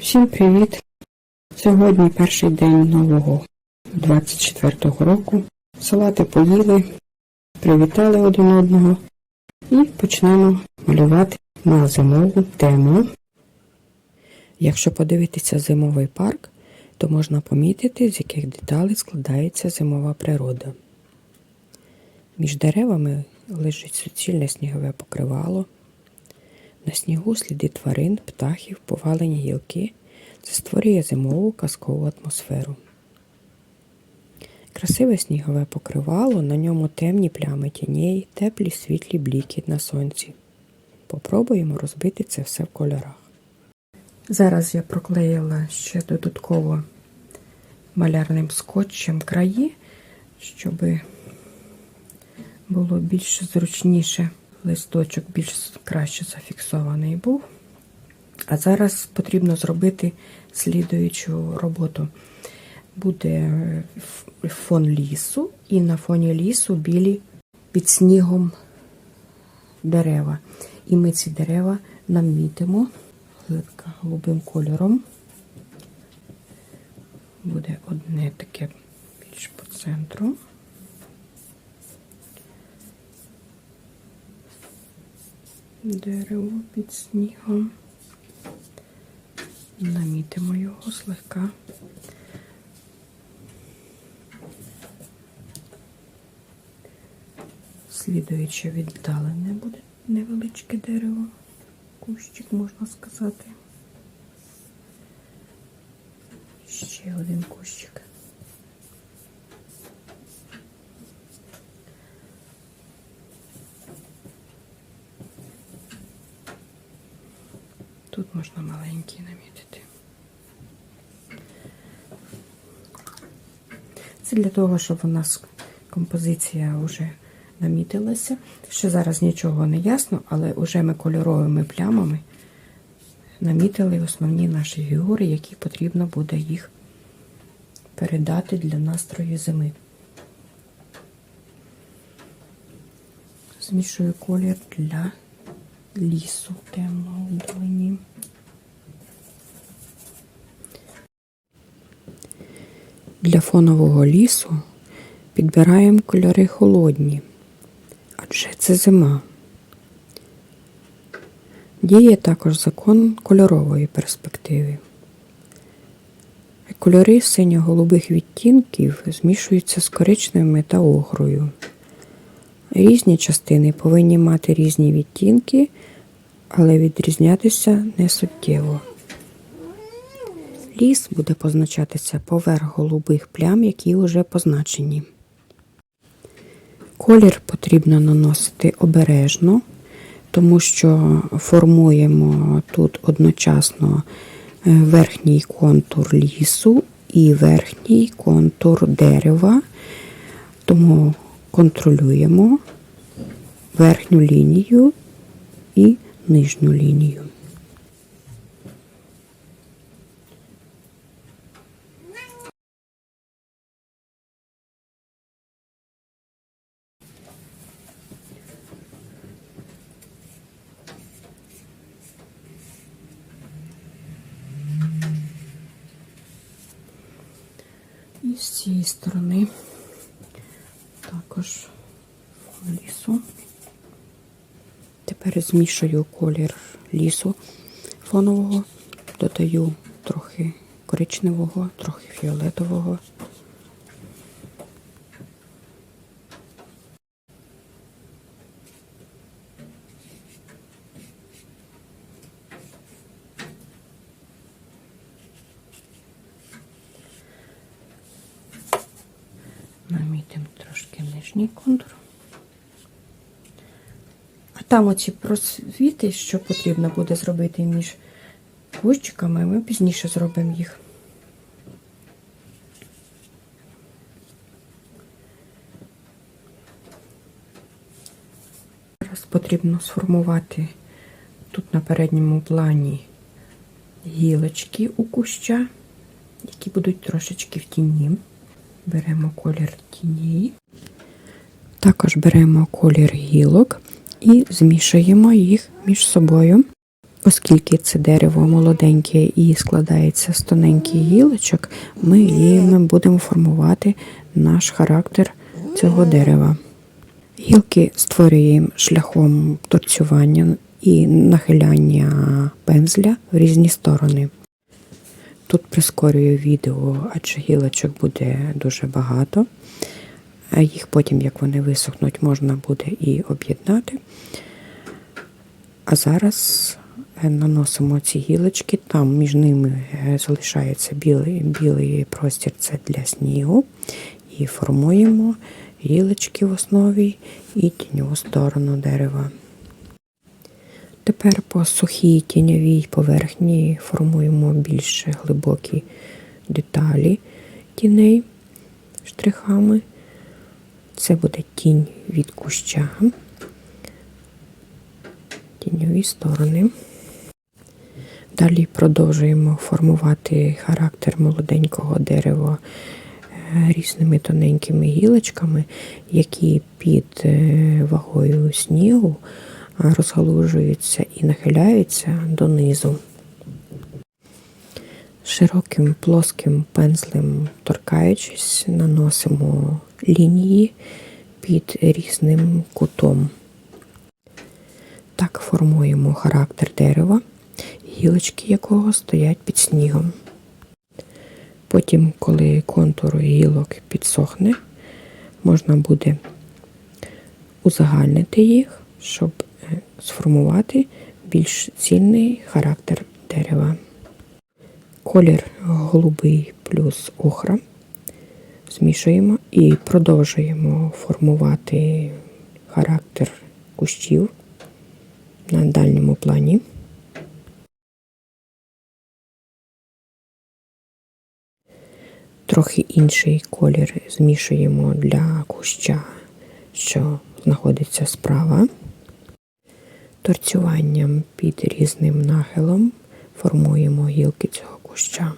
Всім привіт! Сьогодні перший день нового 24-го року. Салати поїли, привітали один одного і почнемо малювати на зимову тему. Якщо подивитися зимовий парк, то можна помітити, з яких деталей складається зимова природа. Між деревами лежить суцільне снігове покривало. На снігу сліди тварин, птахів, повалені гілки. Це створює зимову казкову атмосферу. Красиве снігове покривало, на ньому темні плями тіней, теплі світлі бліки на сонці. Попробуємо розбити це все в кольорах. Зараз я проклеїла ще додатково малярним скотчем краї, щоб було більш зручніше листочок більш краще зафіксований був. А зараз потрібно зробити слідуючу роботу. Буде фон лісу, і на фоні лісу білі під снігом дерева. І ми ці дерева намітимо голубим кольором. Буде одне таке більш по центру. Дерево під снігом. Намітимо його слегка. Слідуюче віддалене буде невеличке дерево, кущик, можна сказати. Ще один кущик. Тут можна маленький намітити. Це для того, щоб у нас композиція вже намітилася. Ще зараз нічого не ясно, але вже ми кольоровими плямами намітили основні наші фігури, які потрібно буде їх передати для настрою зими. Змішую колір для лісу темного вдалині. Для фонового лісу підбираємо кольори холодні, адже це зима. Діє також закон кольорової перспективи. Кольори синьо-голубих відтінків змішуються з коричневими та охрою. Різні частини повинні мати різні відтінки, але відрізнятися не суттєво. Ліс буде позначатися поверх голубих плям, які вже позначені. Колір потрібно наносити обережно, тому що формуємо тут одночасно е, верхній контур лісу і верхній контур дерева, тому контролюємо верхню лінію і нижню лінію. І з цієї сторони також фон лісу. Тепер змішую колір лісу фонового, додаю трохи коричневого, трохи фіолетового. Намітимо трошки нижній контур. А там оці просвіти, що потрібно буде зробити між кущиками, ми пізніше зробимо їх. Зараз потрібно сформувати тут на передньому плані гілочки у куща, які будуть трошечки в тіні. Беремо колір тіні, також беремо колір гілок і змішуємо їх між собою. Оскільки це дерево молоденьке і складається з тоненьких гілочок, ми їм будемо формувати наш характер цього дерева. Гілки створюємо шляхом торцювання і нахиляння пензля в різні сторони. Тут прискорюю відео, адже гілочок буде дуже багато. А їх потім, як вони висохнуть, можна буде і об'єднати. А зараз е, наносимо ці гілочки, там між ними е, залишається білий, білий простір це для снігу. І формуємо гілочки в основі і тіньову сторону дерева. Тепер по сухій тіньовій поверхні формуємо більш глибокі деталі тіней штрихами. Це буде тінь від куща, тіньові сторони. Далі продовжуємо формувати характер молоденького дерева е, різними тоненькими гілочками, які під е, вагою снігу розгалужуються і нахиляються донизу. Широким плоским пензлем торкаючись, наносимо лінії під різним кутом. Так формуємо характер дерева, гілочки якого стоять під снігом. Потім, коли контур гілок підсохне, можна буде узагальнити їх, щоб е, сформувати більш цільний характер дерева. Колір голубий плюс охра. Змішуємо і продовжуємо формувати характер кущів на дальньому плані. Трохи інший колір змішуємо для куща, що знаходиться справа. Торцюванням під різним нахилом формуємо гілки цього куща.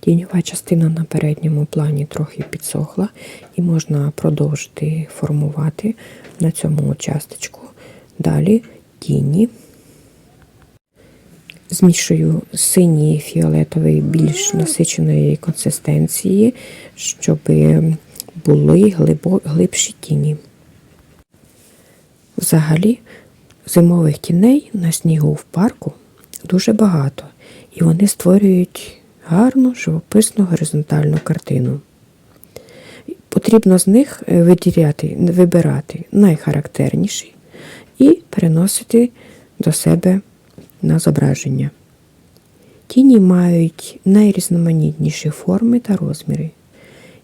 Тіньова частина на передньому плані трохи підсохла і можна продовжити формувати на цьому участочку. Далі тіні. Змішую синій фіолетовий більш насиченої консистенції, щоб були глибші тіні. Взагалі, зимових тіней на снігу в парку дуже багато, і вони створюють гарну, живописну горизонтальну картину. Потрібно з них виділяти, вибирати найхарактерніші і переносити до себе на зображення. Тіні мають найрізноманітніші форми та розміри,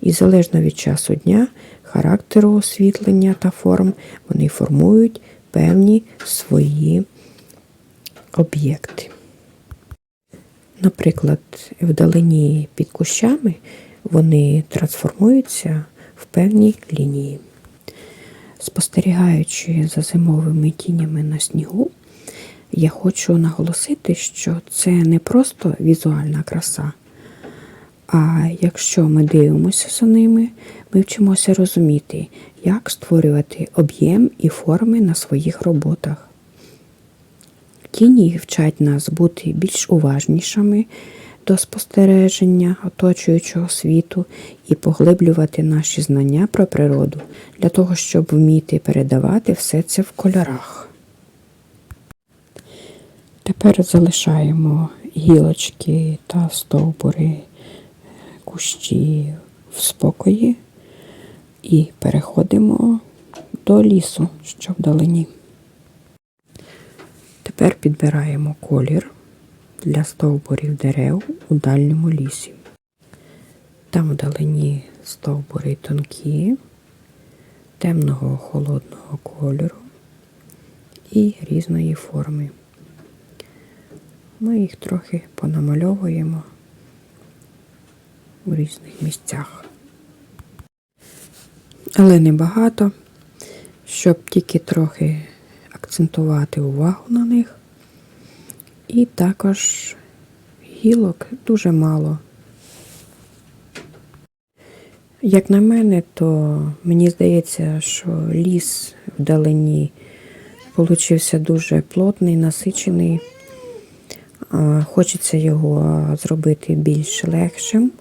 і залежно від часу дня, характеру освітлення та форм, вони формують певні свої об'єкти. Наприклад, вдалині під кущами вони трансформуються в певні лінії. Спостерігаючи за зимовими тінями на снігу, я хочу наголосити, що це не просто візуальна краса, а якщо ми дивимося за ними, ми вчимося розуміти, як створювати об'єм і форми на своїх роботах. Тіні вчать нас бути більш уважнішими до спостереження оточуючого світу і поглиблювати наші знання про природу для того, щоб вміти передавати все це в кольорах. Тепер залишаємо гілочки та стовбури кущі в спокої і переходимо до лісу, що вдалині. Тепер підбираємо колір для стовбурів дерев у дальньому лісі. Там вдалині стовбури тонкі, темного холодного кольору і різної форми. Ми їх трохи понамальовуємо у різних місцях. Але небагато, щоб тільки трохи акцентувати увагу на них. І також гілок дуже мало. Як на мене, то мені здається, що ліс вдалині получився дуже плотний, насичений. Хочеться його зробити більш легшим,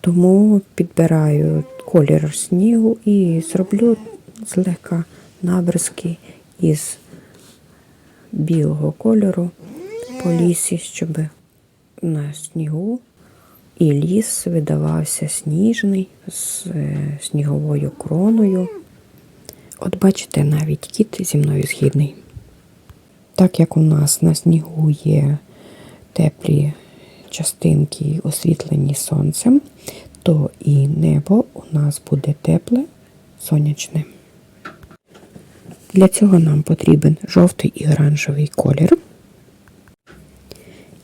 тому підбираю колір снігу і зроблю злегка набризки із білого кольору по лісі, щоб на снігу і ліс видавався сніжний з е, сніговою кроною. От бачите, навіть кіт зі мною згідний. Так як у нас на снігу є теплі частинки, освітлені сонцем, то і небо у нас буде тепле, сонячне. Для цього нам потрібен жовтий і оранжевий колір.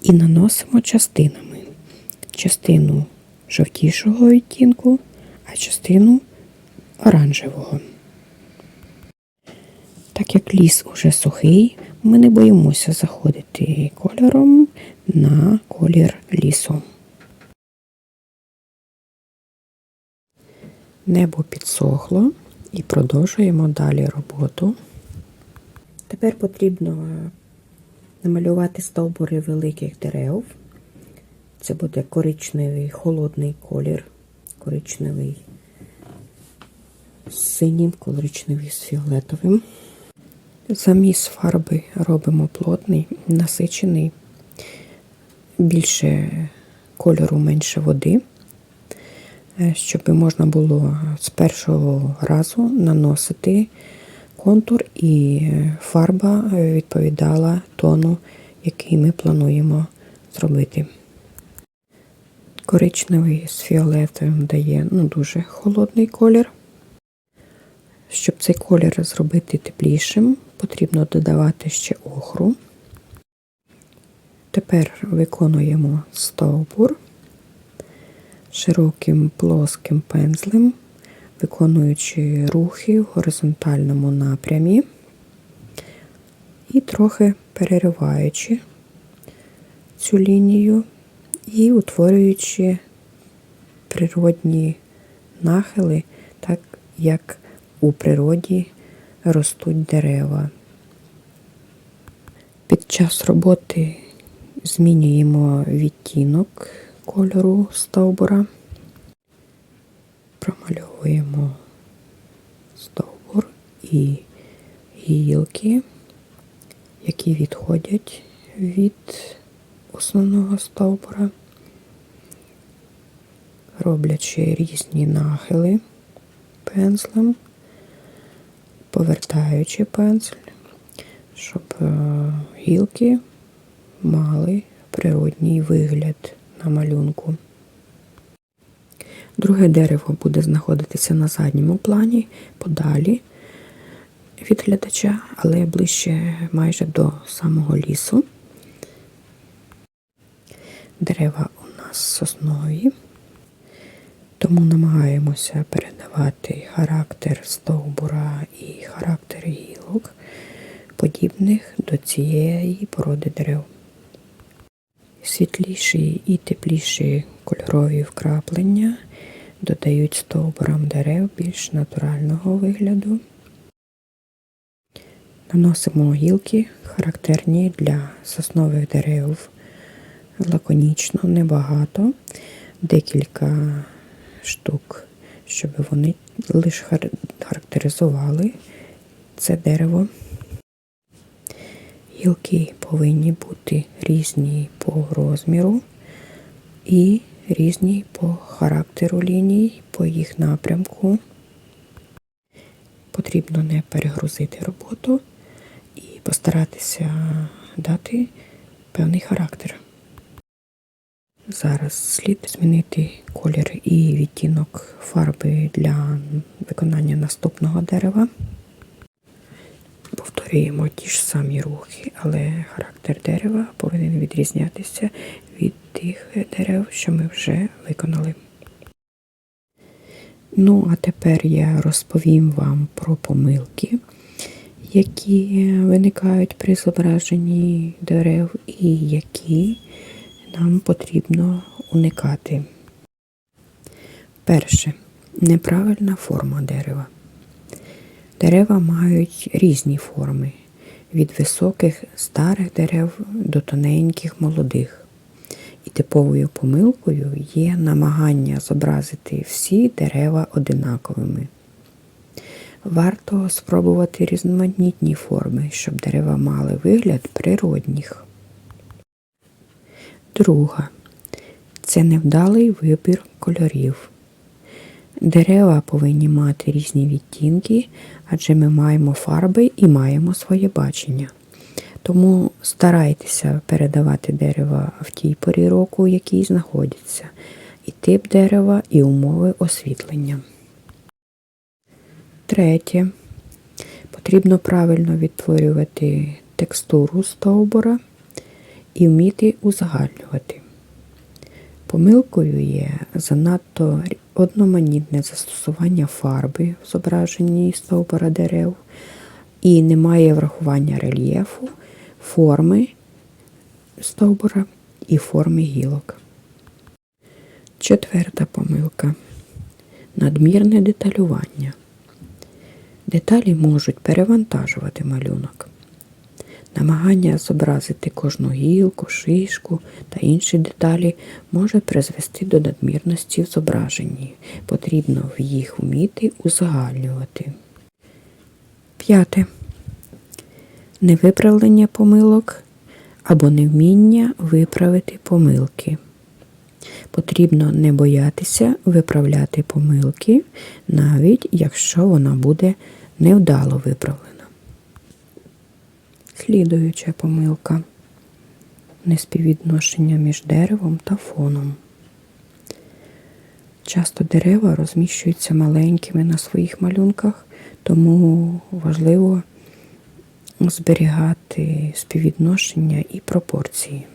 І наносимо частинами. Частину жовтішого відтінку, а частину оранжевого. Так як ліс уже сухий, ми не боїмося заходити кольором на колір лісу. Небо підсохло і продовжуємо далі роботу. Тепер потрібно намалювати стовбури великих дерев. Це буде коричневий холодний колір, коричневий з синім, коричневий з фіолетовим. Заміс фарби робимо плотний, насичений, більше кольору, менше води, е, щоб можна було з першого разу наносити контур і фарба відповідала тону, який ми плануємо зробити. Коричневий з фіолетовим дає ну, дуже холодний колір. Щоб цей колір зробити теплішим, потрібно додавати ще охру. Тепер виконуємо стовбур широким плоским пензлем, виконуючи рухи в горизонтальному напрямі і трохи перериваючи цю лінію і утворюючи природні нахили, так як у природі ростуть дерева. Під час роботи змінюємо відтінок кольору стовбура, промальовуємо стовбур і гілки, які відходять від основного стовбура, роблячи різні нахили пензлем повертаючи пензель, щоб е, гілки мали природній вигляд на малюнку. Друге дерево буде знаходитися на задньому плані, подалі від глядача, але ближче майже до самого лісу. Дерева у нас соснові. Тому намагаємося передавати характер стовбура і характер гілок, подібних до цієї породи дерев. Світліші і тепліші кольорові вкраплення додають стовбурам дерев більш натурального вигляду. Наносимо гілки, характерні для соснових дерев лаконічно, небагато, декілька штук, щоб вони лише характеризували це дерево. Гілки повинні бути різні по розміру і різні по характеру ліній, по їх напрямку. Потрібно не перегрузити роботу і постаратися дати певний характер. Зараз слід змінити колір і відтінок фарби для виконання наступного дерева. Повторюємо ті ж самі рухи, але характер дерева повинен відрізнятися від тих дерев, що ми вже виконали. Ну, а тепер я розповім вам про помилки, які виникають при зображенні дерев і які нам потрібно уникати. Перше. Неправильна форма дерева. Дерева мають різні форми від високих старих дерев до тоненьких молодих. І типовою помилкою є намагання зобразити всі дерева одинаковими. Варто спробувати різноманітні форми, щоб дерева мали вигляд природніх. Друга це невдалий вибір кольорів. Дерева повинні мати різні відтінки, адже ми маємо фарби і маємо своє бачення. Тому старайтеся передавати дерева в тій порі року, в якій знаходяться, і тип дерева, і умови освітлення. Третє. Потрібно правильно відтворювати текстуру стовбура і вміти узагальнювати. Помилкою є занадто одноманітне застосування фарби в зображенні стовбура дерев і немає врахування рельєфу, форми стовбура і форми гілок. Четверта помилка надмірне деталювання. Деталі можуть перевантажувати малюнок. Намагання зобразити кожну гілку, шишку та інші деталі може призвести до надмірності в зображенні. Потрібно їх вміти узагальнювати. П'яте. Невиправлення помилок або невміння виправити помилки. Потрібно не боятися виправляти помилки, навіть якщо вона буде невдало виправлена. Слідуюча помилка неспіввідношення між деревом та фоном. Часто дерева розміщуються маленькими на своїх малюнках, тому важливо зберігати співвідношення і пропорції.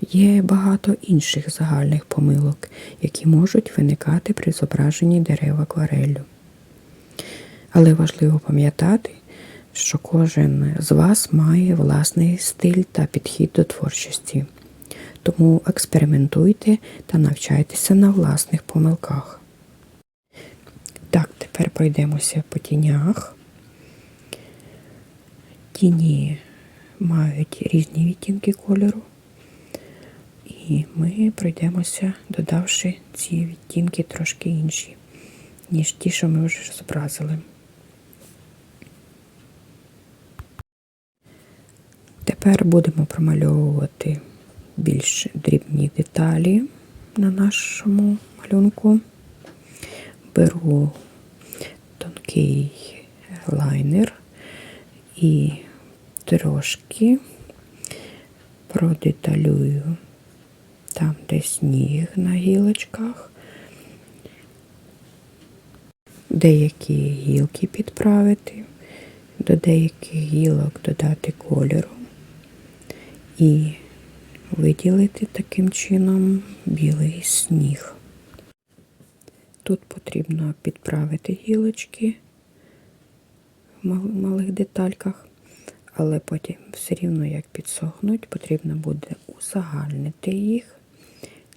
Є багато інших загальних помилок, які можуть виникати при зображенні дерев аквареллю. Але важливо пам'ятати, що кожен з вас має власний стиль та підхід до творчості. Тому експериментуйте та навчайтеся на власних помилках. Так, тепер пройдемося по тінях. Тіні мають різні відтінки кольору. І ми пройдемося, додавши ці відтінки трошки інші, ніж ті, що ми вже зобразили. Тепер будемо промальовувати більш дрібні деталі на нашому малюнку. Беру тонкий лайнер і трошки продеталюю там, де сніг на гілочках, деякі гілки підправити, до деяких гілок додати кольору і виділити таким чином білий сніг. Тут потрібно підправити гілочки в малих детальках, але потім все рівно як підсохнуть, потрібно буде узагальнити їх.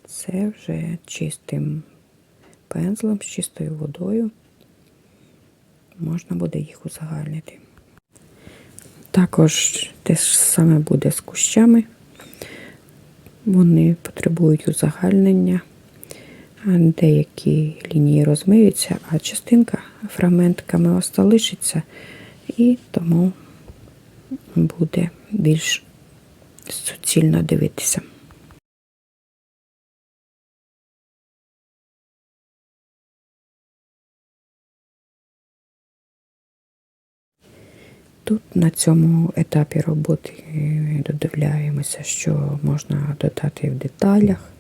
Це вже чистим пензлем, з чистою водою можна буде їх узагальнити. Також те ж саме буде з кущами. Вони потребують узагальнення, деякі лінії розмиються, а частинка фрагментками осталишиться і тому буде більш суцільно дивитися. Тут на цьому етапі роботи додивляємося, що можна додати в деталях,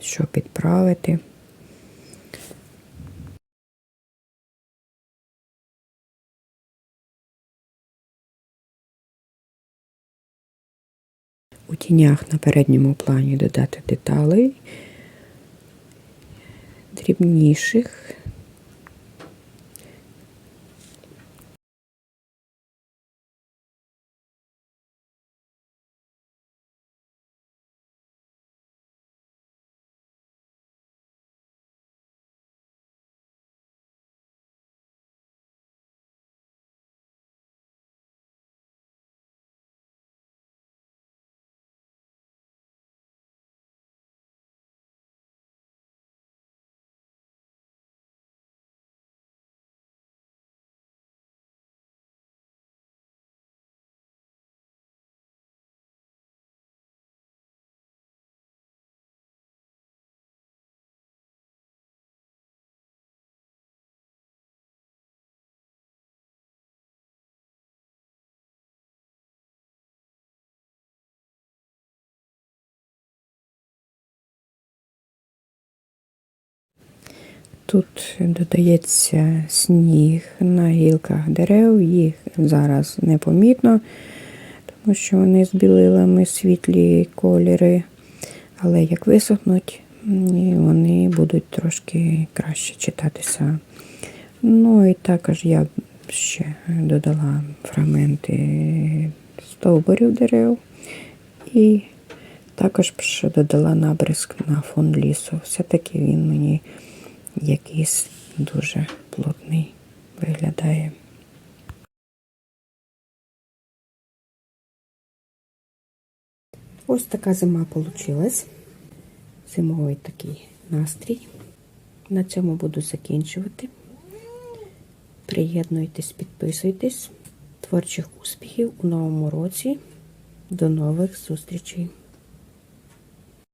що підправити. У тінях на передньому плані додати деталей дрібніших. Тут додається сніг на гілках дерев, їх зараз непомітно, тому що вони з білилами світлі кольори. Але як висохнуть, вони будуть трошки краще читатися. Ну і також я ще додала фрагменти стовбурів дерев і також додала набризк на фон лісу. Все-таки він мені якийсь дуже плотний виглядає. Ось така зима получилась. Зимовий такий настрій. На цьому буду закінчувати. Приєднуйтесь, підписуйтесь. Творчих успіхів у новому році. До нових зустрічей!